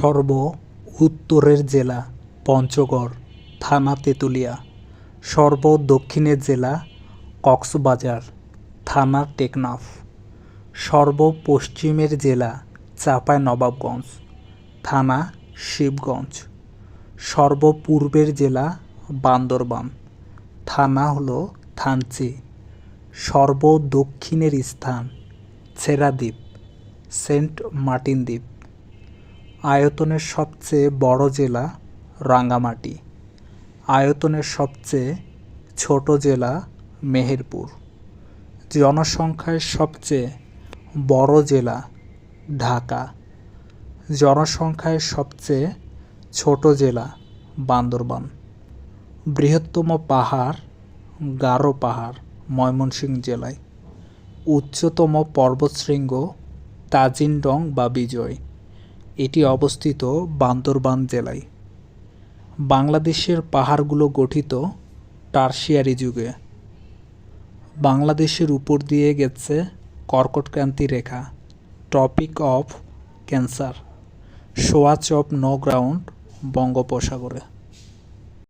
সর্ব উত্তরের জেলা পঞ্চগড়, থানা তেঁতুলিয়া। সর্ব দক্ষিণের জেলা কক্সবাজার, থানা টেকনাফ। সর্ব পশ্চিমের জেলা চাপায় নবাবগঞ্জ থানা শিবগঞ্জ। সর্ব পূর্বের জেলা বান্দরবান, থানা হলো থানচি। সর্ব দক্ষিণের স্থান ছেড়াদ্বীপ, সেন্ট মার্টিন দ্বীপ আয়তনের সবচেয়ে বড় জেলা রাঙ্গামাটি। আয়তনের সবচেয়ে ছোট জেলা মেহেরপুর। জনসংখ্যায় সবচেয়ে বড় জেলা ঢাকা। জনসংখ্যায় সবচেয়ে ছোট জেলা বান্দরবান। বৃহত্তম পাহাড় গারো পাহাড়, ময়মনসিংহ জেলায়। উচ্চতম পর্বতশৃঙ্গ তাজিনডং বা বিজয়। এটি অবস্থিত বান্দরবান জেলায়। বাংলাদেশের পাহাড়গুলো গঠিত টার্সিয়ারি যুগে। বাংলাদেশের উপর দিয়ে গেছে কর্কটক্রান্তি রেখা tropic of cancer swatch of no ground, বঙ্গোপসাগরে।